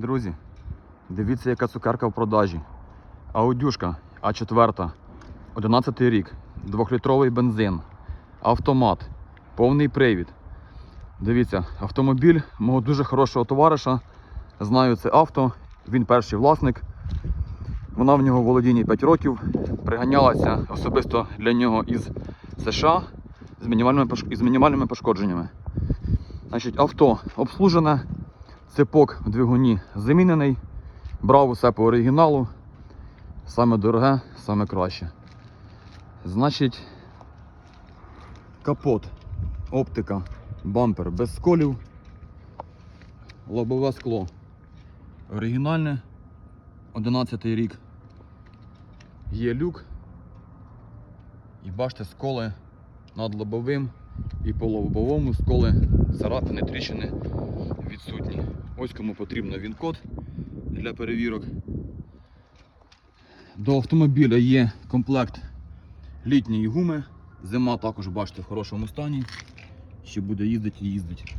Друзі, дивіться, яка цукерка в продажі. Аудюшка А4, 11 рік, 2-літровий бензин, автомат, повний привід. Дивіться, автомобіль мого дуже хорошого товариша. Знаю це авто, він перший власник. Вона в нього в володінні 5 років. Приганялася особисто для нього із США з мінімальними, пош- мінімальними пошкодженнями. Значить, авто обслужене, цепок в двигуні замінений, брав усе по оригіналу. Саме дороге, саме краще. Значить, капот, оптика, бампер без сколів, лобове скло. Оригінальне, 11 рік. Є люк. І бачите, сколи над лобовим і по лобовому сколи царапини, тріщини відсутні. Ось кому потрібно він код для перевірок. До автомобіля є комплект літньої гуми. Зима також бачите в хорошому стані. Ще буде їздити і їздить.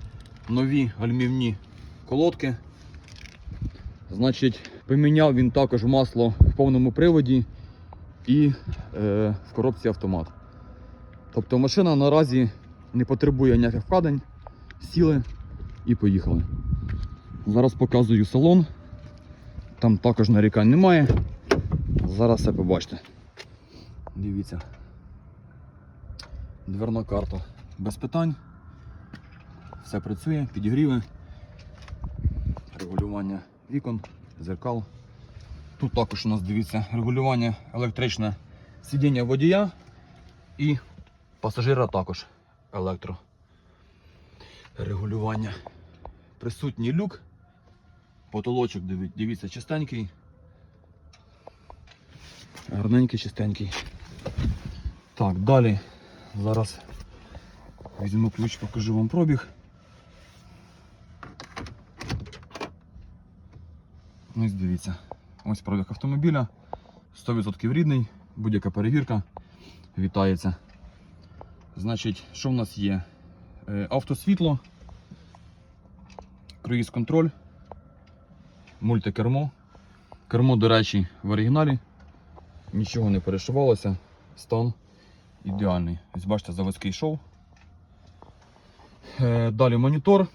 Нові гальмівні колодки. Значить, поміняв він також масло в повному приводі і е, в коробці автомат. Тобто машина наразі не потребує ніяких вкладень, сіли і поїхали. Зараз показую салон. Там також нарікань немає. Зараз все побачите. Дивіться. Дверна карта без питань. Все працює, підігріви, регулювання вікон, зеркал. Тут також у нас дивіться регулювання електричне сидіння водія і пасажира також електро. Регулювання. Присутній люк. Потолочок дивіться чистенький. Гарненький, чистенький. Так, далі. Зараз візьму ключ, покажу вам пробіг. Ось дивіться. Ось пробіг автомобіля. 100% рідний, будь-яка перевірка вітається. Значить, що в нас є? Е, Автосвітло, круїз контроль, мультикермо. Кермо, до речі, в оригіналі. Нічого не перешивалося. Стан ідеальний. Ось бачите, заводський шов. Е, Далі монітор,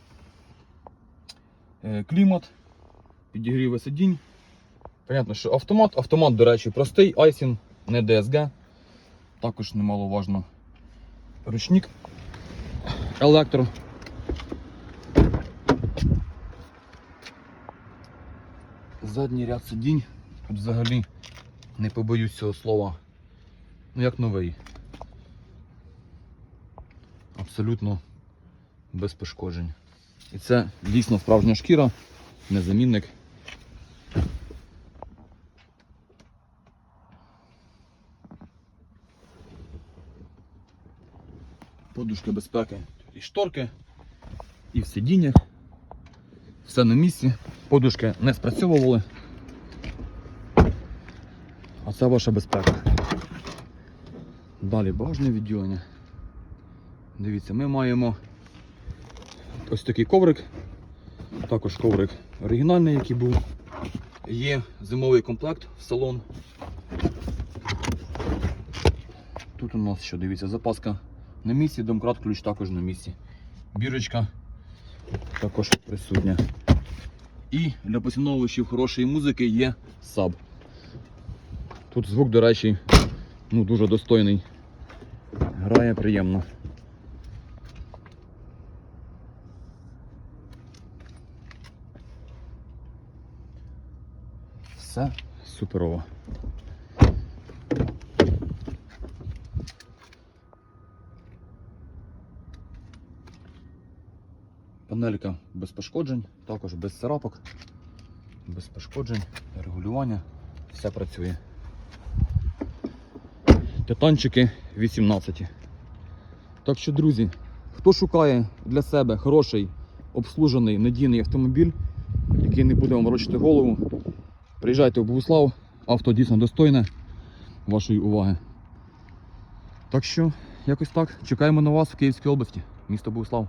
е, клімат, підігріви сидінь. Понятно, що автомат. Автомат, до речі, простий, айсін, не DSG. Також немаловажно ручник електро. Задній ряд сидінь. Тут взагалі не побоюсь цього слова. Ну як новий. Абсолютно без пошкоджень. І це дійсно справжня шкіра, не Подушки безпеки і шторки, і в сидіннях. Все на місці. Подушки не спрацьовували. А це ваша безпека. Далі багажне відділення. Дивіться, ми маємо ось такий коврик. Також коврик оригінальний, який був. Є зимовий комплект в салон. Тут у нас що, дивіться, запаска на місці, домкрат, ключ також на місці. Бірочка також присутня. І для поціновувачів хорошої музики є саб. Тут звук, до речі, ну, дуже достойний. Грає приємно. Все суперово. Панелька без пошкоджень, також без царапок, без пошкоджень, регулювання, все працює. Титанчики 18. Так що, друзі, хто шукає для себе хороший, обслужений, надійний автомобіль, який не буде вам морочити голову, приїжджайте в Богуслав, авто дійсно достойне вашої уваги. Так що, якось так. Чекаємо на вас в Київській області, місто Богуслав.